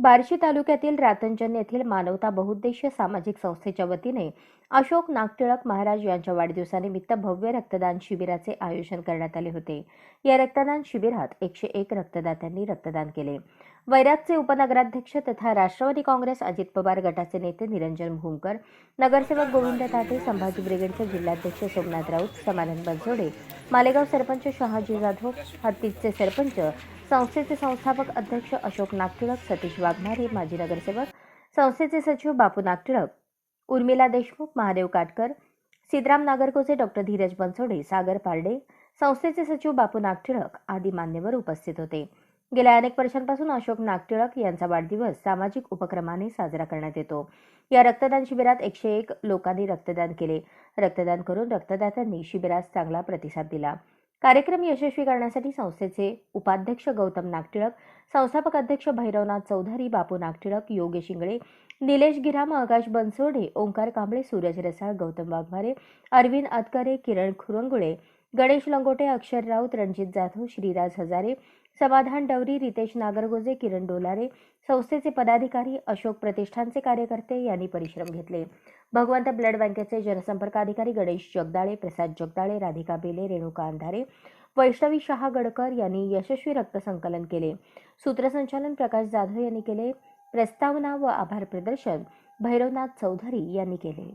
बार्शी तालुक्यातील रातंजन येथील मानवता बहुउद्देशीय सामाजिक संस्थेच्या वतीने अशोक नागटिळक महाराज यांच्या वाढदिवसानिमित्त भव्य रक्तदान शिबिराचे आयोजन करण्यात आले होते. या रक्तदान शिबिरात एकशे एक रक्तदात्यांनी रक्तदान केले. वैरागचे उपनगराध्यक्ष तथा राष्ट्रवादी काँग्रेस अजित पवार गटाचे नेते निरंजन भूमकर नगरसेवक गोविंद ताटे संभाजी ब्रिगेडचे जिल्हाध्यक्ष सोमनाथ राऊत समाधान बनसोडे मालेगाव सरपंच शहाजी जाधव हत्तीचे सरपंच संस्थेचे संस्थापक अध्यक्ष अशोक नागटिळक सतीश वाघमारे माजी नगरसेवक संस्थेचे सचिव बापू नागटिळक उर्मिला देशमुख महादेव काटकर सिद्राम नागरकोचे डॉक्टर धीरज बनसोडे सागर पारडे संस्थेचे सचिव बापू नागटिळक आदी मान्यवर उपस्थित होते. गेल्या अनेक वर्षांपासून अशोक नागटिळक यांचा वाढदिवस सामाजिक उपक्रमाने साजरा करण्यात येतो. या रक्तदान शिबिरात एकशे एक लोकांनी रक्तदान केले. रक्तदान करून रक्तदात्यांनी शिबिरास चांगला प्रतिसाद दिला. कार्यक्रम यशस्वी करण्यासाठी संस्थेचे उपाध्यक्ष गौतम नागटिळक संस्थापक अध्यक्ष भैरवनाथ चौधरी बापू नागटिळक योगेश इंगळे निलेश गिराम आकाश बनसोडे ओंकार कांबळे सूरज रसाळ गौतम वाघमारे अरविंद अतकरे किरण खुरंगुळे गणेश लंगोटे अक्षर राऊत रणजित जाधव श्रीराज हजारे समाधान डवरी रितेश नागरगोजे किरण डोलारे संस्थेचे पदाधिकारी अशोक प्रतिष्ठानचे कार्यकर्ते यांनी परिश्रम घेतले. भगवंत ब्लड बँकेचे जनसंपर्क अधिकारी गणेश जगदाळे प्रसाद जगदाळे राधिका बेले रेणुका अंधारे वैष्णवी शहा गडकर यांनी यशस्वी रक्तसंकलन केले. सूत्रसंचालन प्रकाश जाधव यांनी केले. प्रस्तावना व आभार प्रदर्शन भैरवनाथ चौधरी यांनी केले.